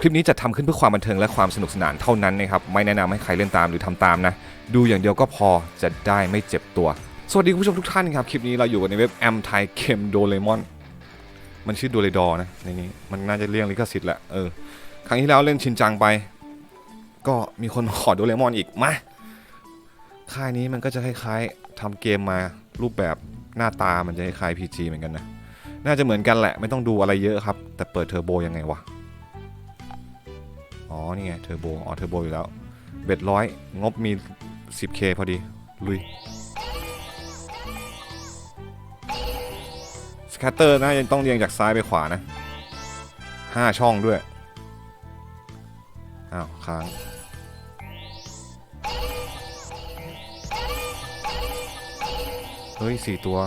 คลิปนี้จะทำขึ้นเพื่อความบันเทิงและความสนุกสนานเท่านั้นนะครับ ไม่แนะนำให้ใครเล่นตามหรือทำตามนะ ดูอย่างเดียวก็พอจะได้ไม่เจ็บตัว สวัสดีคุณผู้ชมทุกท่านครับ คลิปนี้เราอยู่กันในเว็บแอมไทยเคมโดเรมอนมันชื่อโดเรดอนะในนี้มันน่าจะเรียกลิขสิทธิ์แหละเออครั้งที่แล้วเล่นชินจังไป ก็มีคนมาขอโดเรมอนอีกมาค่ายนี้มันก็จะคล้ายๆทำเกมมารูปแบบหน้าตามันจะคล้ายๆ PG เหมือนกันนะน่าจะเหมือนกันแหละไม่ต้องดูอะไรเยอะครับ แต่เปิดเทอร์โบยังไงวะ อ๋อ นี่ไงเทอร์โบ อ๋อ เทอร์โบอยู่แล้ว เบ็ดร้อยงบมี 10k พอดี ลุย สแคตเตอร์น่าจะต้องเรียงจากซ้ายไปขวานะ 5 ช่องด้วย อ้าว ค้างเฮ้ยสี่ตัว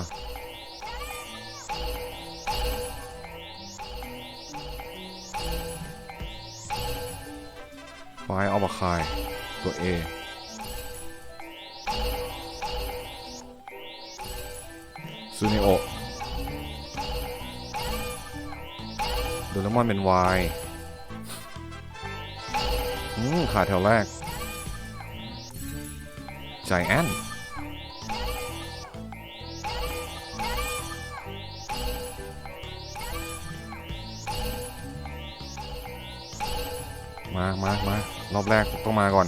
ไฟเอาบคาย ตัว A ซูเนโอโดเรมอนเป็น Y อืมขาดแถวแรกใจแอน มามามารอบแรกต้องมาก่อน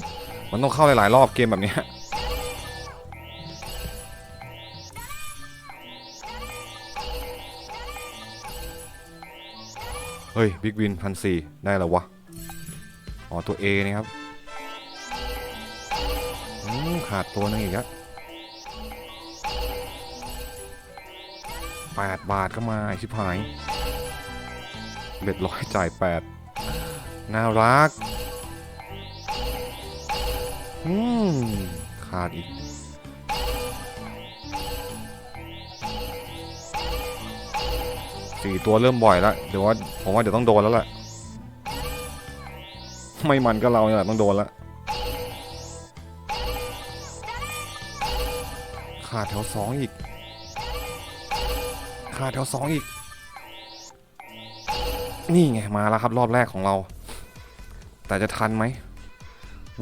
มันต้องเข้าหลายๆรอบเกมแบบนี้เฮ้ยบิ๊กวินพันสี่ได้แล้ววะ อ๋อ ตัว A นี่ครับอขาดตัวนึงอีกแล้วแปดบาทก็มาอ้ชิบหายเบ็ดร้อยจ่ายแปด น่ารัก อืม ขาดอีก สี่ตัวเริ่มบ่อยแล้ว เดี๋ยวว่าผมว่าเดี๋ยวต้องโดนแล้วแหละ ไม่มันก็เราเนี่ยแหละต้องโดนแล้ว ขาดแถวสองอีก ขาดแถวสองอีก นี่ไงมาแล้วครับรอบแรกของเรา แต่จะทันไหม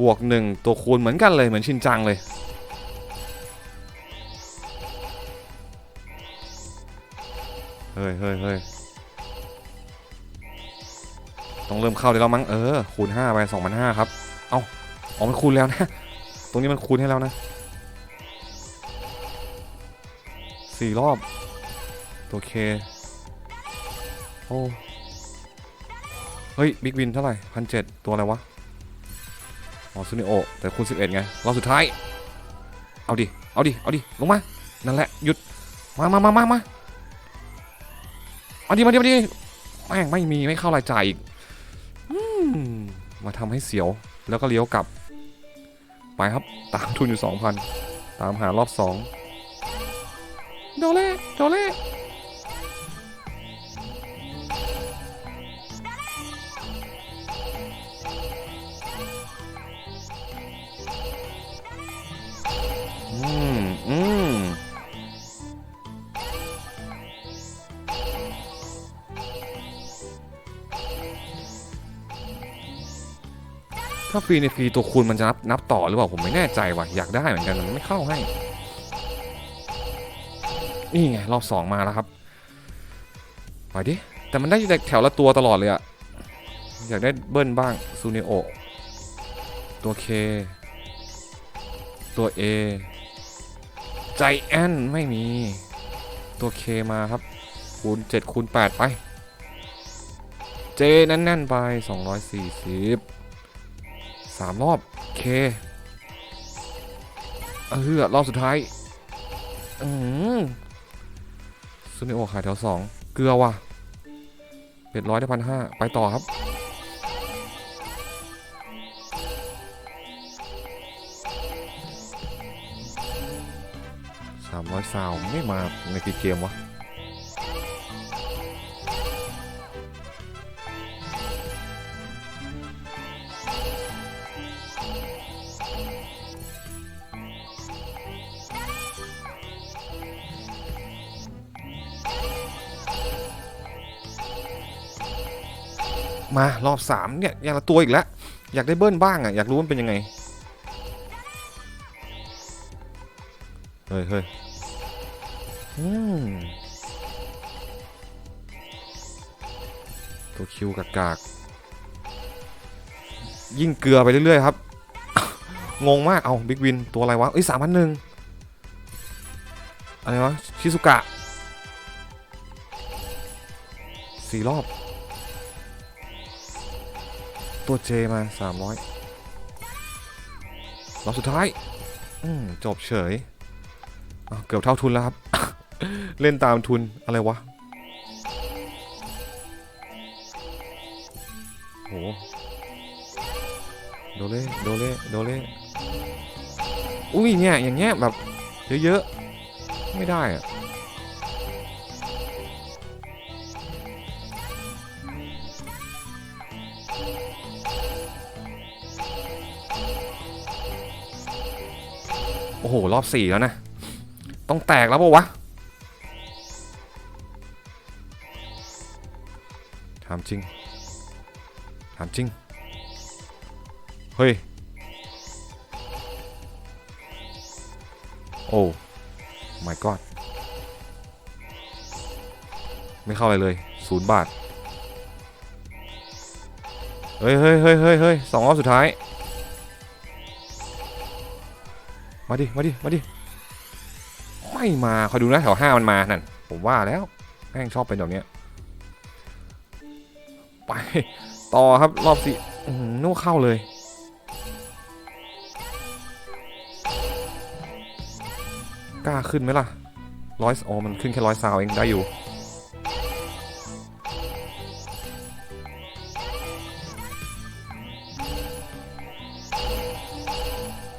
บวกหนึ่งตัวคูณเหมือนกันเลยเหมือนชินจังเลย เฮ้ยเฮ้ยเฮ้ยต้องเริ่มเข้าได้แล้วมั้ง เออ คูณ5ไป2,500ครับ เอาอ๋อมันคูณแล้วนะ ตรงนี้มันคูณให้แล้วนะสี่รอบ ตัวเค โอ้ เฮ้ยบิ๊กวินเท่าไหร่พันเจ็ดตัวอะไรวะ อ๋อซูนิโอ แต่คูณ11ไงรอบสุดท้าย เอาดิ เอาดิ เอาดิ ลงมา นั่นแหละ หยุด มามามามามาเอาดิมาดิมาดิแม่งไม่มีไม่เข้ารายจ่ายอีกมาทำให้เสียว แล้วก็เลี้ยวกลับ ไปครับ ตามทุนอยู่2,000ตามหารอบ2โดเล่โดเล่ ถ้าฟรีในฟรีตัวคูณมันจะนับนับต่อหรือเปล่าผมไม่แน่ใจว่ะอยากได้เหมือนกันมันไม่เข้าให้ นี่ไงรอบสองมาแล้วครับไปดิแต่มันได้แถวละตัวตลอดเลยอะอยากได้เบิ้ลบ้างซูเนโอตัวเคตัว A ใจแอนไม่มีตัวเคมาครับคูณ7คูณ8ไป เจแน่นๆไป 240 3รอบเคเออรอบสุดท้าย อืมซูนิโอขายแถว2เกลือว่ะเป็ดร้อยได้พันห้าไปต่อครับ สามร้อยซาวไม่มาในปีเกมวะ มารอบสามเนี่ยอย่างละตัวอีกแล้วอยากได้เบิ้ลบ้างอะอยากรู้มันเป็นยังไงเฮ้ยเฮ้ยอืมตัวคิวกากากๆยิ่งเกลือไปเรื่อยๆครับ งงมาก เอาบิ๊กวิน ตัวอะไรวะเอ้ยสามพันหนึ่งอะไรวะ ชิซุกะสี่รอบ ตัวเจมาสามร้อยรอบสุดท้าย อืมจบเฉย เกือบเท่าทุนแล้วครับ เล่นตามทุนอะไรวะโหโดเล่โดเล่โดเล่อุ้ยเนี่ยอย่างเงี้ยแบบเยอะๆไม่ได้อะ โอ้โห รอบสี่แล้วนะ ต้องแตกแล้วปะวะถามจริงถามจริง เฮ้ย โอ้ my god ไม่เข้าอะไรเลยศูนย์บาท เฮ้ยเฮ้ยเฮ้ยเฮ้ยเฮ้ยสองรอบสุดท้าย มาดิ มาดิ มาดิ ไม่มาคอยดูนะแถวห้ามันมานั่น ผมว่าแล้ว แม่งชอบเป็นแบบเนี้ย ไป ต่อครับรอบสี่นู่เข้าเลย กล้าขึ้นไหมล่ะร้อยอ๋อมันขึ้นแค่ร้อยซาวเองได้อยู่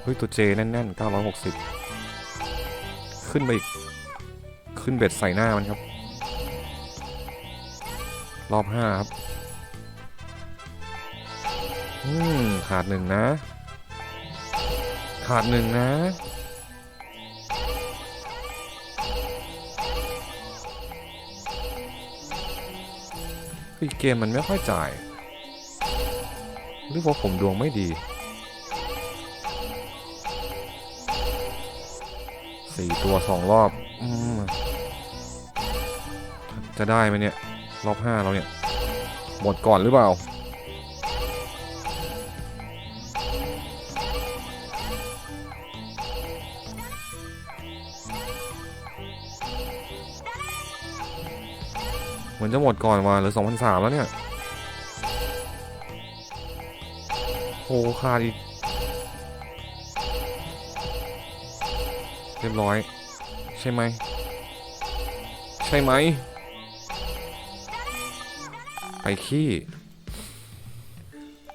เฮ้ยตัวเจแน่นๆ 960 ขึ้นไปอีก ขึ้นเบ็ดใส่หน้ามันครับ รอบห้าครับ อืม ขาดหนึ่งนะ ขาดหนึ่งนะเฮ้ยเกมมันไม่ค่อยจ่าย หรือว่าผมดวงไม่ดี สี่ตัวสองรอบอจะได้ไหมเนี่ย รอบห้าเราเนี่ย หมดก่อนหรือเปล่า เหมือนจะหมดก่อนว่ะหลือ2,003แล้วเนี่ยโอ้ขาดอีก เรียบร้อย ใช่ไหม ใช่ไหม ไปขี้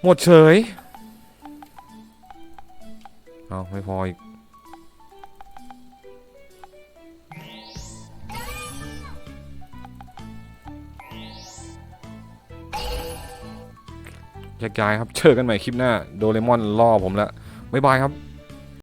หมดเฉย เอาไม่พออีก แยกย้ายครับ เจอกันใหม่คลิปหน้า โดเรมอนล่อผมแล้วบ๊ายบายครับ